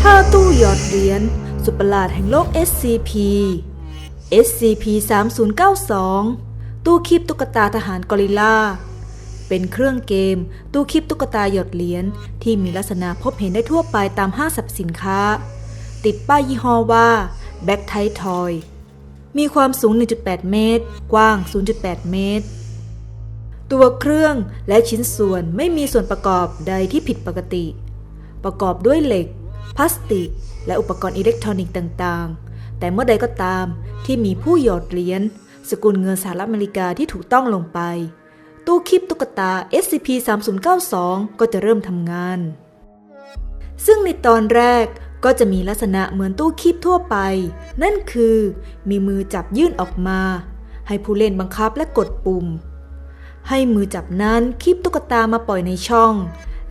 ท่าตู้หยอดเหรียญสุดประหลาดแห่งโลก SCP SCP 3092ตู้คีบตุ๊กตาทหารกอริลลาเป็นเครื่องเกม ตู้คีบตุ๊กตาหยอดเหรียญที่มีลักษณะพบเห็นได้ทั่วไปตามห้างสรรพสินค้า ติดป้ายยี่ห้อว่าแบ็คไททอยมีความสูง 1.8 เมตร กว้าง 0.8 เมตร ตัวเครื่องและชิ้นส่วนไม่มีส่วนประกอบใดที่ผิดปกติ ประกอบด้วยเหล็ก พลาสติก และอุปกรณ์อิเล็กทรอนิกส์ต่างๆ แต่เมื่อใดก็ตามที่มีผู้หยอดเหรียญสกุลเงินสหรัฐอเมริกาที่ถูกต้องลงไป ตู้คลิปตุ๊กตา SCP-3092 ก็จะเริ่มทำงาน ซึ่งในตอนแรกก็จะมีลักษณะเหมือนตู้คีบทั่วไป นั่นคือมีมือจับยื่นออกมา ให้ผู้เล่นบังคับและกดปุ่ม ให้มือจับนั้นคีบตุ๊กตามาปล่อยในช่อง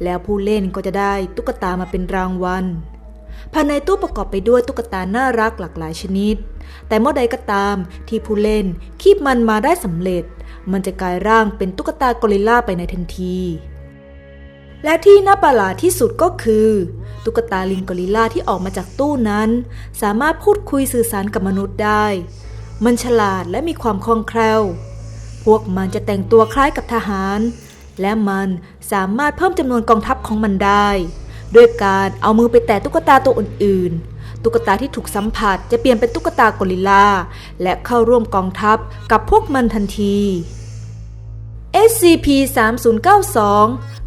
แล้วผู้เล่นก็จะได้ตุ๊กตามาเป็นรางวัล ภายในตู้ประกอบไปด้วยตุ๊กตาน่ารักหลากหลายชนิด แต่เมื่อใดก็ตามที่ผู้เล่นคีบมันมาได้สำเร็จ มันจะกลายร่างเป็นตุ๊กตากอริลลาไปในทันที และที่น่าประหลาดที่สุดก็คือ ตุ๊กตาลิงกอริลลาที่ออกมาจากตู้นั้น สามารถพูดคุยสื่อสารกับมนุษย์ได้ มันฉลาดและมีความคล่องแคล่ว พวกมันจะแต่งตัวคล้ายกับทหาร และมันสามารถเพิ่มจำนวนกองทัพของมันได้ ด้วยการเอามือไปแตะตุ๊กตาตัวอื่นๆ ตุ๊กตาที่ถูกสัมผัสจะเปลี่ยนเป็นตุ๊กตากอริลลาและเข้าร่วมกองทัพกับพวกมันทันที SCP-3092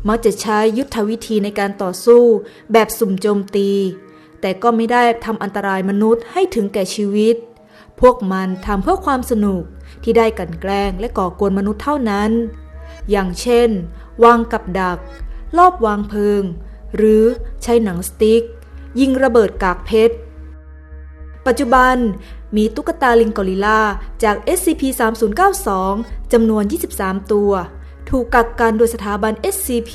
มักจะใช้ยุทธวิธีในการต่อสู้แบบสุ่มโจมตี แต่ก็ไม่ได้ทำอันตรายมนุษย์ให้ถึงแก่ชีวิต พวกมันทำเพื่อความสนุกที่ได้กลันแกล้งและก่อกวนมนุษย์เท่านั้น อย่างเช่น วางกับดัก ลอบวางเพลิง หรือใช้หนังสติ๊ก ยิงระเบิดกากเพชร ปัจจุบันมีตุ๊กตาลิงกอริลลาจาก SCP-3092 จำนวน 23 ตัว ถูกกักกันโดยสถาบัน SCP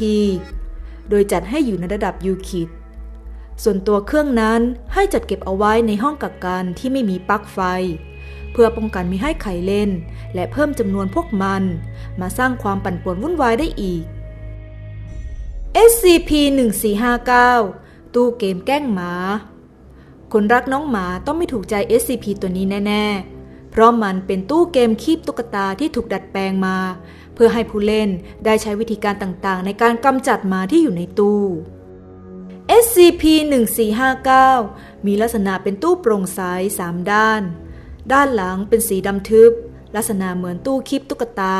โดยจัดให้อยู่ในระดับยูคิดส่วนตัวเครื่องนั้นให้จัดเก็บเอาไว้ในห้องกักกันที่ไม่มีปลั๊กไฟ เพื่อป้องกันไม่ให้ใครเล่น และเพิ่มจำนวนพวกมัน มาสร้างความปั่นป่วนวุ่นวายได้อีก SCP-1459 ตู้เกมแกล้งหมา คนรักน้องหมาต้องไม่ถูกใจ SCP ตัวนี้แน่ ๆ เพราะมันเป็นตู้เกมคีบตุ๊กตาที่ถูกดัดแปลงมา เพื่อให้ผู้เล่นได้ใช้วิธีการต่างๆ ในการกำจัดหมาที่อยู่ในตู้ SCP-1459 มีลักษณะเป็นตู้โปร่งใสสามด้าน ด้านหลังเป็นสีดำทึบ ลักษณะเหมือนตู้คีบตุ๊กตา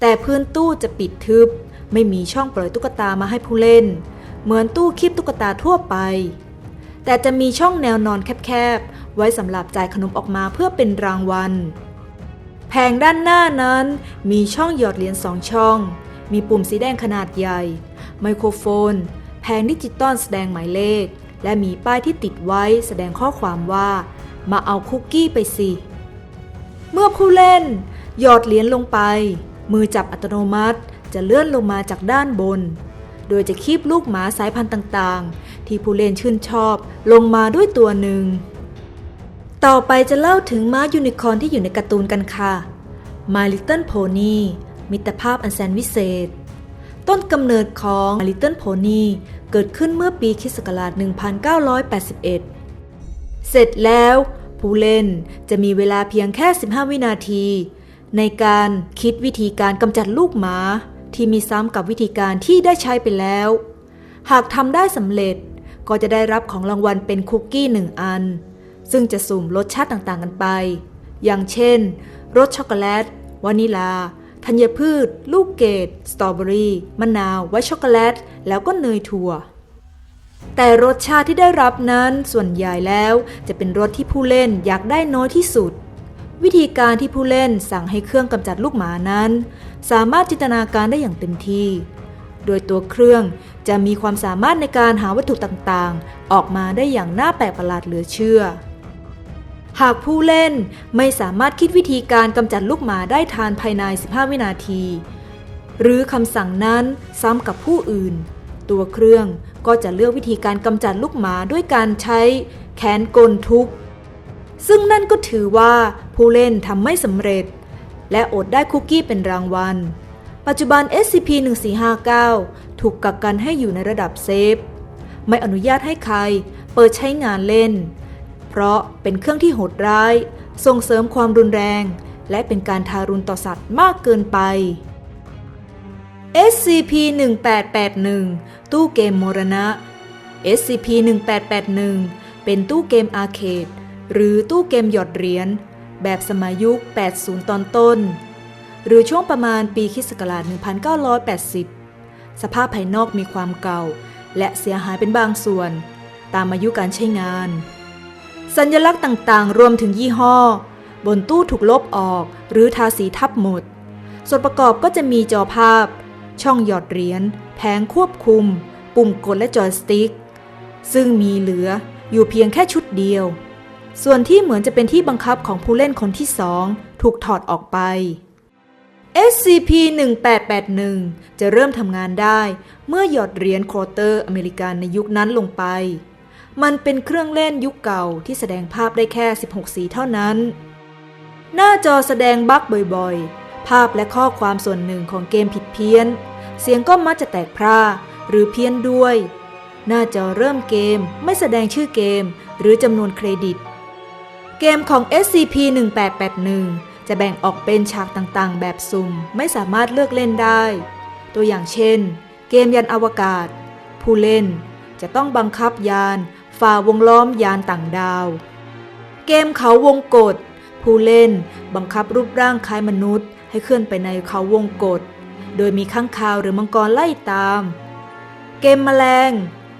แต่พื้นตู้จะปิดทึบ ไม่มีช่องปล่อยตุ๊กตามาให้ผู้เล่น เหมือนตู้คีบตุ๊กตาทั่วไป แต่จะมีช่องแนวนอนแคบๆ ไว้สำหรับจ่ายขนมออกมาเพื่อเป็นรางวัล แผงด้านหน้านั้นมีช่องหยอดเหรียญสองช่อง มีปุ่มสีแดงขนาดใหญ่ ไมโครโฟน แผงดิจิตอลแสดงหมายเลข และมีป้ายที่ติดไว้แสดงข้อความว่า มาเอาคุกกี้ไปสิ เมื่อผู้เล่น หยอดเหรียญลงไป มือจับอัตโนมัติ จะเลื่อนลงมาจากด้านบน โดยจะคีบลูกหมาสายพันธุ์ต่างๆ ที่ผู้เล่นชื่นชอบลงมาด้วยตัวหนึ่ง ต่อไปจะเล่าถึงม้ายูนิคอร์นที่อยู่ในการ์ตูนกันค่ะ My Little Pony มิตรภาพอันแสนวิเศษ ต้นกำเนิดของ My Little Pony เกิดขึ้นเมื่อปีคศักราช1981 เสร็จแล้วผู้เล่นจะมีเวลาเพียงแค่ 15 วินาที ในการคิดวิธีการกำจัดลูกหมา ที่มีซ้ำกับวิธีการที่ได้ใช้ไปแล้ว หากทำได้สำเร็จก็จะได้รับของรางวัลเป็นคุกกี้หนึ่งอัน ซึ่งจะสุ่มรสชาติต่างๆกันไป อย่างเช่น รสช็อกโกแลต วานิลา ธัญพืช ลูกเกด สตรอเบอรี่ มะนาว ไวท์ช็อกโกแลต แล้วก็เนยถั่ว แต่รสชาติที่ได้รับนั้นส่วนใหญ่แล้วจะเป็นรสที่ผู้เล่นอยากได้น้อยที่สุด วิธีการที่ผู้เล่นสั่งให้เครื่องกำจัดลูกหมานั้น สามารถจินตนาการได้อย่างเต็มที่ โดยตัวเครื่องจะมีความสามารถในการหาวัตถุต่างๆ ออกมาได้อย่างน่าแปลกประหลาดเหลือเชื่อ หากผู้เล่นไม่สามารถคิดวิธีการกำจัดลูกหมาได้ทานภายใน 15 วินาที หรือคำสั่งนั้นซ้ำกับผู้อื่น ตัวเครื่องก็จะเลือกวิธีการกำจัดลูกหมาด้วยการใช้แขนกลทุบ ซึ่งนั่นก็ถือว่าผู้เล่นทำไม่สำเร็จ และอดได้คุกกี้เป็นรางวัล ปัจจุบัน SCP-1459 ถูกกักกันให้อยู่ในระดับเซฟ ไม่อนุญาตให้ใครเปิดใช้งานเล่น เพราะเป็นเครื่องที่โหดร้าย ส่งเสริมความรุนแรง และเป็นการทารุณต่อสัตว์มากเกินไป SCP-1881 ตู้เกมมรณะ SCP-1881 เป็นตู้เกมอาร์เคด หรือตู้เกมหยอดเหรียญแบบสมัยยุค 80 ตอนต้น หรือช่วงประมาณปีคิศักราช1980 สภาพภายนอกมีความเก่า และเสียหายเป็นบางส่วน ตามอายุการใช้งาน สัญลักษณ์ต่างๆ รวมถึงยี่ห้อ บนตู้ถูกลบออกหรือทาสีทับหมด ส่วนประกอบก็จะมีจอภาพ ช่องหยอดเหรียญแผงควบคุม ปุ่มกดและจอยสติ๊ก ซึ่งมีเหลืออยู่เพียงแค่ชุดเดียว ส่วนที่เหมือนจะเป็นที่บังคับของผู้เล่นคนที่สองถูกถอดออกไป SCP-1881 จะเริ่มทำงานได้เมื่อหยอดเหรียญโควอเตอร์อเมริกันในยุคนั้นลงไป มันเป็นเครื่องเล่นยุคเก่าที่แสดงภาพได้แค่ 16 สีเท่านั้น หน้าจอแสดงบั๊กบ่อยๆ ภาพและข้อความส่วนหนึ่งของเกมผิดเพี้ยน เสียงก็มักจะแตกพร่าหรือเพี้ยนด้วย หน้าจอเริ่มเกมไม่แสดงชื่อเกมหรือจำนวนเครดิต เกมของ SCP-1881 จะแบ่งออกเป็นฉากต่างๆ แบบสุ่มไม่สามารถเลือกเล่นได้ ตัวอย่างเช่น เกมยันอวกาศ ผู้เล่นจะต้องบังคับยานฝ่าวงล้อมยานต่างดาว เกมเขาวงกฏผู้เล่นบังคับรูปร่างคล้ายมนุษย์ ให้เคลื่อนไปในเขาวงกฏโดยมีข้างคาวหรือมังกรไล่ตาม เกมแมลง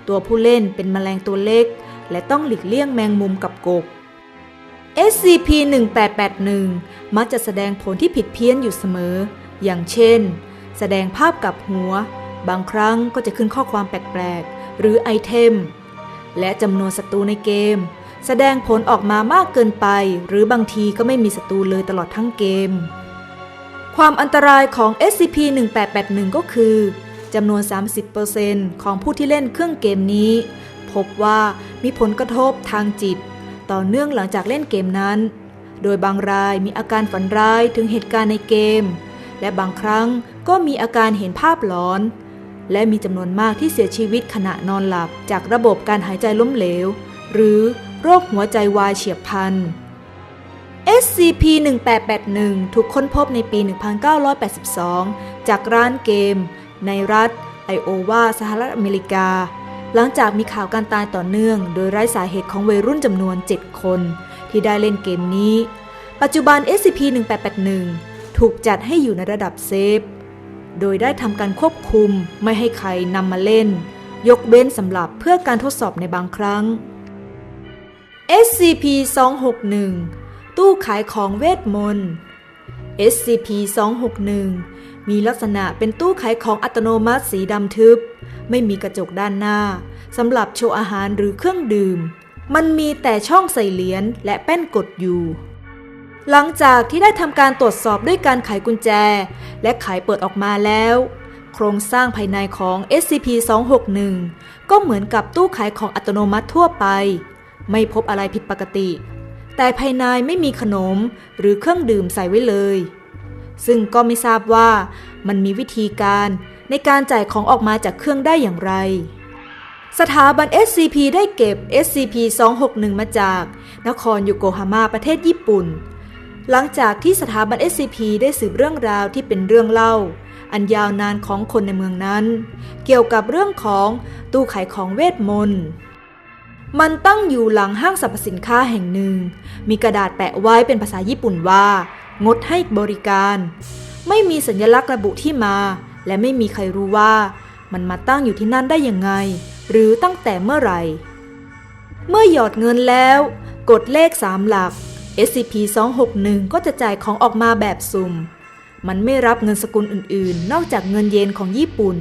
ตัวผู้เล่นเป็นแมลงตัวเล็ก และต้องหลีกเลี่ยงแมงมุมกับกบ SCP-1881 มักจะแสดงผลที่ผิดเพี้ยนอยู่เสมอ อย่างเช่น แสดงภาพกับหัว บางครั้งก็จะขึ้นข้อความแปลกๆ หรือไอเทม และจำนวนศัตรูในเกม แสดงผลออกมามากเกินไป หรือบางทีก็ไม่มีศัตรูเลยตลอดทั้งเกม ความอันตรายของ SCP-1881 ก็คือจำนวน 30%ของผู้ที่เล่นเครื่องเกมนี้ พบว่ามีผลกระทบทางจิต ต่อเนื่องหลังจากเล่นเกมนั้น โดยบางรายมีอาการฝันร้ายถึงเหตุการณ์ในเกม และบางครั้งก็มีอาการเห็นภาพหลอน และมีจำนวนมากที่เสียชีวิตขณะนอนหลับจากระบบการหายใจล้มเหลว หรือโรคหัวใจวายเฉียบพลัน SCP-1881 ถูกค้นพบในปี 1982 จากร้านเกม ในรัฐไอโอวาสหรัฐอเมริกา หลังจากมีข่าวการตายต่อเนื่อง โดยไร้สาเหตุของวัยรุ่นจำนวน 7 คน ที่ได้เล่นเกมนี้ ปัจจุบัน SCP-1881 ถูกจัดให้อยู่ในระดับเซฟ โดยได้ทำการควบคุมไม่ให้ใครนำมาเล่น ยกเว้นสำหรับเพื่อการทดสอบในบางครั้ง SCP-261 ตู้ขายของเวทมนต์ SCP-261 มีลักษณะเป็นตู้ขายของอัตโนมัติสีดำทึบ ไม่มีกระจกด้านหน้าสำหรับโชว์อาหารหรือเครื่องดื่ม มันมีแต่ช่องใส่เหรียญและแป้นกดอยู่ หลังจากที่ได้ทำการตรวจสอบด้วยการไขกุญแจ และไขเปิดออกมาแล้ว โครงสร้างภายในของ SCP-261 ก็เหมือนกับตู้ขายของอัตโนมัติทั่วไป ไม่พบอะไรผิดปกติ แต่ภายในไม่มีขนมหรือเครื่องดื่มใส่ไว้เลย ซึ่งก็ไม่ทราบว่ามันมีวิธีการในการจ่ายของออกมาจากเครื่องได้อย่างไร สถาบัน SCP ได้เก็บ SCP-261 มาจาก นครโยโกฮาม่าประเทศญี่ปุ่น หลังจากที่สถาบัน SCP ได้สืบเรื่องราวที่เป็นเรื่องเล่า อันยาวนานของคนในเมืองนั้น เกี่ยวกับเรื่องของตู้ขายของเวทมนต์ มันตั้งอยู่หลังห้างสรรพสินค้าแห่งหนึ่ง มีกระดาษแปะไว้เป็นภาษาญี่ปุ่นว่า งดให้บริการ ไม่มีสัญลักษณ์ระบุที่มา และไม่มีใครรู้ว่า มันมาตั้งอยู่ที่นั่นได้ยังไง หรือตั้งแต่เมื่อไหร่ เมื่อหยอดเงินแล้ว กดเลข3หลัก SCP-261 ก็จะจ่ายของออกมาแบบสุ่ม มันไม่รับเงินสกุลอื่น ๆ นอกจากเงินเยนของญี่ปุ่น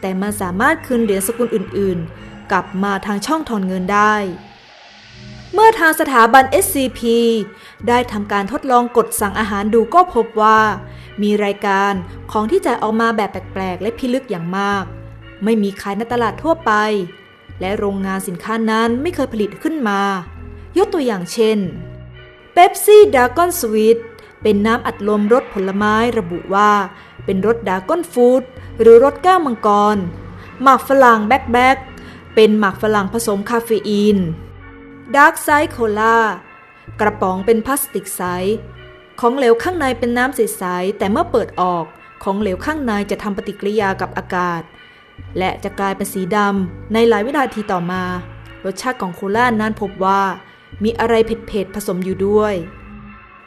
แต่มันสามารถคืนเหรียญสกุลอื่น ๆ กลับมาทางช่องถอนเงินได้ เมื่อทางสถาบัน SCP ได้ทำการทดลองกดสั่งอาหารดูก็พบว่า มีรายการของที่จ่ายออกมาแบบแปลกๆ และพิลึกอย่างมาก ไม่มีขายในตลาดทั่วไป และโรงงานสินค้านั้นไม่เคยผลิตขึ้นมา ยกตัวอย่างเช่นเ e ปซี่ดากอนสวีทเป็นน้ำอัดลมรสผลไม้ระบุว่า เป็นรสดากอนฟู้ดหรือรสแก้วมังกร หมากฝรั่งแบ็คแบ็ค เป็นหมักฝรั่งผสมคาเฟอีนดาร์กไซด์โคลากระป๋องเป็นพลาสติกใส ของเหลวข้างในเป็นน้ำใสๆแต่เมื่อเปิดออกของเหลวข้างในจะทำปฏิกิริยากับอากาศ และจะกลายเป็นสีดำในหลายวินาทีต่อมา รสชาติของโคลานั้นพบว่า มีอะไรเผ็ดๆผสมอยู่ด้วย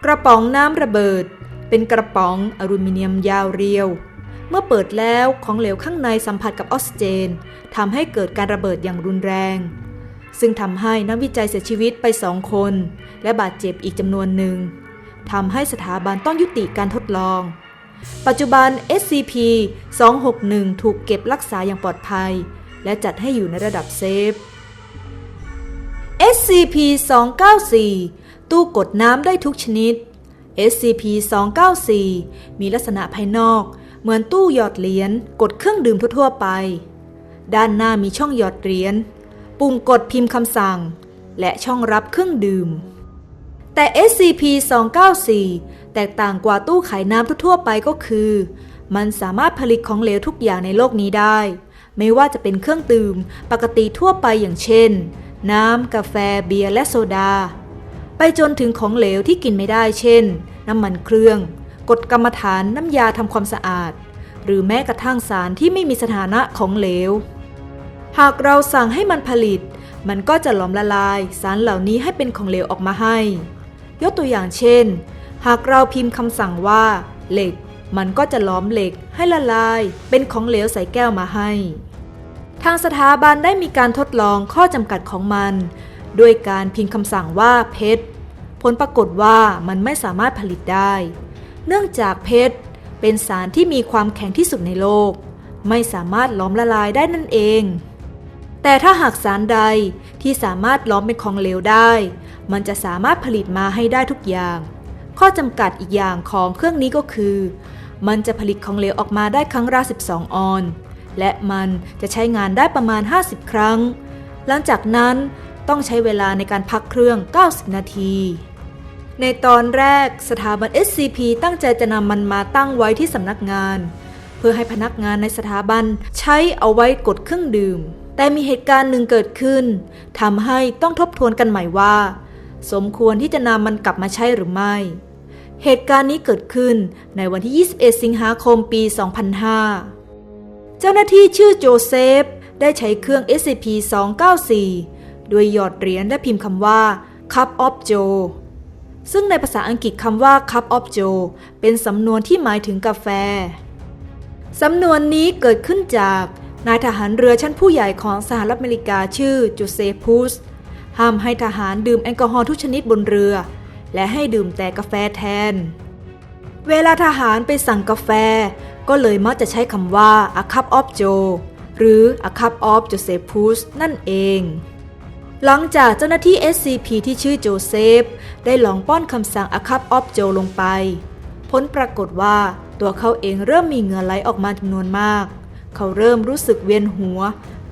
กระป๋องน้ำระเบิด เป็นกระป๋องอลูมิเนียมยาวเรียว เมื่อเปิดแล้วของเหลวข้างในสัมผัสกับออกซิเจนทำให้เกิดการระเบิดอย่างรุนแรง ซึ่งทำให้นักวิจัยเสียชีวิตไปสองคน และบาดเจ็บอีกจำนวนหนึ่งทำให้สถาบันต้องยุติการทดลอง ปัจจุบัน SCP-261 ถูกเก็บรักษาอย่างปลอดภัย และจัดให้อยู่ในระดับเซฟ SCP-294 ตู้กดน้ำได้ทุกชนิด SCP-294 มีลักษณะภายนอก เหมือนตู้หยอดเหรียญกดเครื่องดื่มทั่วๆไป ด้านหน้ามีช่องหยอดเหรียญปุ่มกดพิมพ์คำสั่ง และช่องรับเครื่องดื่ม แต่ SCP-294 แตกต่างกว่าตู้ขายน้ำทั่วๆไปก็คือ มันสามารถผลิตของเหลวทุกอย่างในโลกนี้ได้ ไม่ว่าจะเป็นเครื่องดื่มปกติทั่วไปอย่างเช่น น้ำ กาแฟ เบียร์ และโซดา ไปจนถึงของเหลวที่กินไม่ได้เช่น น้ำมันเครื่อง กฎกรรมฐานน้ำยาทำความสะอาด หรือแม้กระทั่งสารที่ไม่มีสถานะของเหลว หากเราสั่งให้มันผลิต มันก็จะหลอมละลายสารเหล่านี้ให้เป็นของเหลวออกมาให้ ยกตัวอย่างเช่น หากเราพิมพ์คำสั่งว่า เหล็ก มันก็จะหลอมเหล็กให้ละลาย เป็นของเหลวใส่แก้วมาให้ ทางสถาบันได้มีการทดลองข้อจำกัดของมันด้วยการพิมพ์คำสั่งว่าเพชร ผลปรากฏว่ามันไม่สามารถผลิตได้ เนื่องจากเพชร เป็นสารที่มีความแข็งที่สุดในโลก ไม่สามารถล้อมละลายได้นั่นเอง แต่ถ้าหากสารใดที่สามารถล้อมเป็นของเหลวได้ มันจะสามารถผลิตมาให้ได้ทุกอย่าง ข้อจำกัดอีกอย่างของเครื่องนี้ก็คือ มันจะผลิตของเหลวออกมาได้ครั้งละ12 ออน และมันจะใช้งานได้ประมาณ 50 ครั้ง หลังจากนั้นต้องใช้เวลาในการพักเครื่อง 90 นาที ในตอนแรกสถาบัน SCP ตั้งใจจะนำมันมาตั้งไว้ที่สำนักงาน เพื่อให้พนักงานในสถาบันใช้เอาไว้กดเครื่องดื่ม แต่มีเหตุการณ์หนึ่งเกิดขึ้นทำให้ต้องทบทวนกันใหม่ว่า สมควรที่จะนำมันกลับมาใช้หรือไม่ เหตุการณ์นี้เกิดขึ้นในวันที่ 21 สิงหาคมปี 2005 เจ้าหน้าที่ชื่อโจเซฟได้ใช้เครื่อง SCP-294 โดยหยอดเหรียญและพิมพ์คำว่า Cup of Joe ซึ่งในภาษาอังกฤษคำว่า Cup of Joe เป็นสำนวนที่หมายถึงกาแฟ สำนวนนี้เกิดขึ้นจากนายทหารเรือชั้นผู้ใหญ่ของสหรัฐอเมริกาชื่อโจเซฟพุสห้ามให้ทหารดื่มแอลกอฮอล์ทุกชนิดบนเรือ และให้ดื่มแต่กาแฟแทน เวลาทหารไปสั่งกาแฟ ก็เลยมักจะใช้คำว่า a cup of Joe หรือ a cup of Josephus นั่นเอง หลังจากเจ้าหน้าที่ SCP ที่ชื่อโจเซฟ ได้ลองป้อนคำสั่ง a cup of Joe ลงไป ผลปรากฏว่าตัวเขาเองเริ่มมีเหงื่อไหลออกมาจำนวนมาก เขาเริ่มรู้สึกเวียนหัว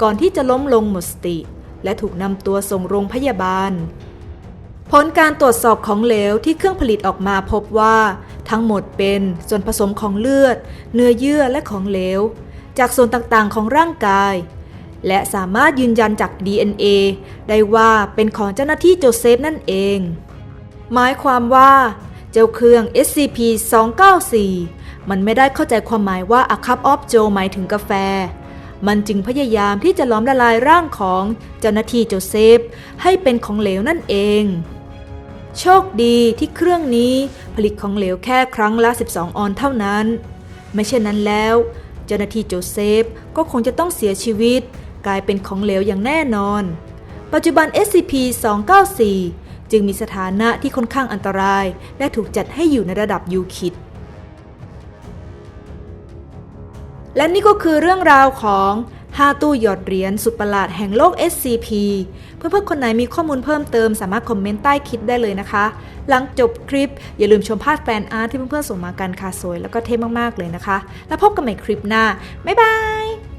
ก่อนที่จะล้มลงหมดสติ และถูกนำตัวส่งโรงพยาบาล ผลการตรวจสอบของเหลวที่เครื่องผลิตออกมาพบว่า ทั้งหมดเป็นส่วนผสมของเลือด เนื้อเยื่อและของเหลว จากส่วนต่างๆของร่างกาย และสามารถยืนยันจาก DNA ได้ว่าเป็นของเจ้าหน้าที่โจเซฟนั่นเอง หมายความว่า เจ้าเครื่อง SCP-294 มันไม่ได้เข้าใจความหมายว่า A cup of Joe หมายถึงกาแฟ มันจึงพยายามที่จะล้อมละลายร่างของเจ้าหน้าที่โจเซฟ ให้เป็นของเหลวนั่นเอง โชคดีที่เครื่องนี้ผลิตของเหลวแค่ครั้งละ 12 ออนเท่านั้น ไม่เช่นนั้นแล้ว เจ้าหน้าที่โจเซฟก็คงจะต้องเสียชีวิต กลายเป็นของเหลวอย่างแน่นอน ปัจจุบัน SCP-294 จึงมีสถานะที่ค่อนข้างอันตราย และถูกจัดให้อยู่ในระดับยูคิด และนี่ก็คือเรื่องราวของ5ตู้หยอดเหรียญสุดประหลาดแห่งโลก SCP เพื่อนๆคนไหนมีข้อมูลเพิ่มเติมสามารถคอมเมนต์ใต้คลิปได้เลยนะคะ หลังจบคลิป อย่าลืมชมภาพแฟนอาร์ตที่เพื่อนๆส่งมากันค่ะสวยแล้วก็เท่มากๆเลยนะคะ แล้วพบกันใหม่คลิปหน้า บ๊ายบาย